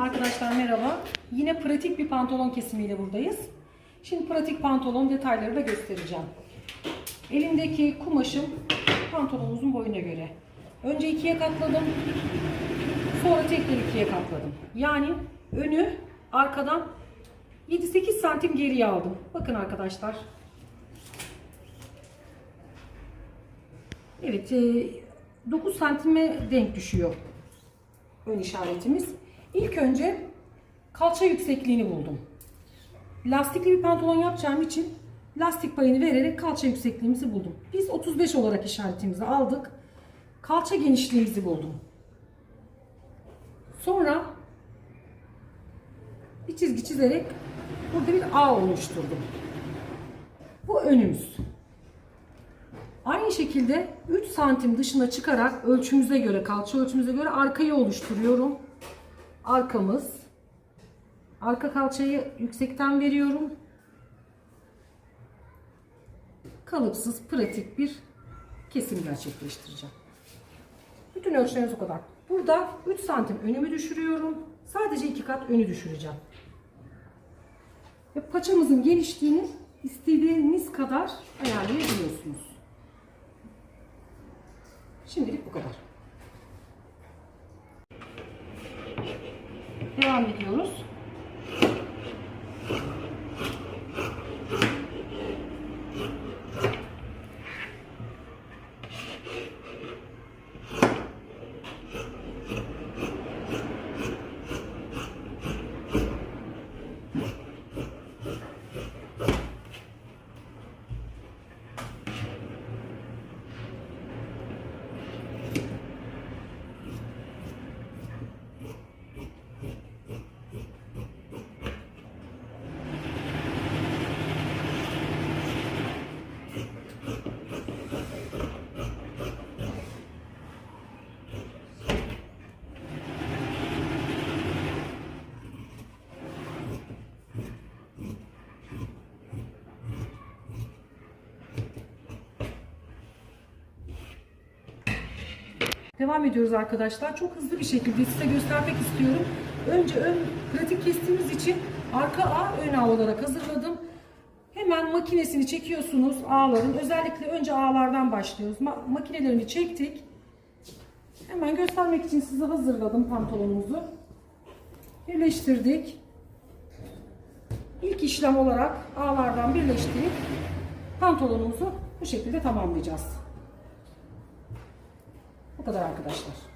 Arkadaşlar merhaba. Yine pratik bir pantolon kesimiyle buradayız. Şimdi pratik pantolon detayları da göstereceğim. Elimdeki kumaşım pantolonumuzun boyuna göre. Önce ikiye katladım. Sonra tekrar ikiye katladım. Yani önü arkadan 7-8 santim geriye aldım. Bakın arkadaşlar. Evet, e, 9 santime denk düşüyor ön işaretimiz. İlk önce kalça yüksekliğini buldum. Lastikli bir pantolon yapacağım için lastik payını vererek kalça yüksekliğimizi buldum. Biz 35 olarak işaretimizi aldık. Kalça genişliğimizi buldum. Sonra bir çizgi çizerek burada bir A oluşturdum. Bu önümüz. Aynı şekilde 3 santim dışına çıkarak ölçümüze göre, kalça ölçümüze göre arkayı oluşturuyorum. Arkamız. Arka kalçayı yüksekten veriyorum. Kalıpsız, pratik bir kesim gerçekleştireceğim. Bütün ölçülerimiz o kadar. Burada 3 santim önümü düşürüyorum. Sadece 2 kat önü düşüreceğim. Ve paçamızın genişliğini istediğiniz kadar ayarlayabiliyorsunuz. Şimdilik bu kadar. Devam ediyoruz. Devam ediyoruz arkadaşlar. Çok hızlı bir şekilde size göstermek istiyorum. Önce ön pratik kestiğimiz için arka ağ ön ağ olarak hazırladım. Hemen makinesini çekiyorsunuz ağların. Özellikle önce ağlardan başlıyoruz. Ma makinelerini çektik. Hemen göstermek için size hazırladım pantolonumuzu. Birleştirdik. İlk işlem olarak ağlardan birleştirip pantolonumuzu bu şekilde tamamlayacağız. Bu kadar arkadaşlar.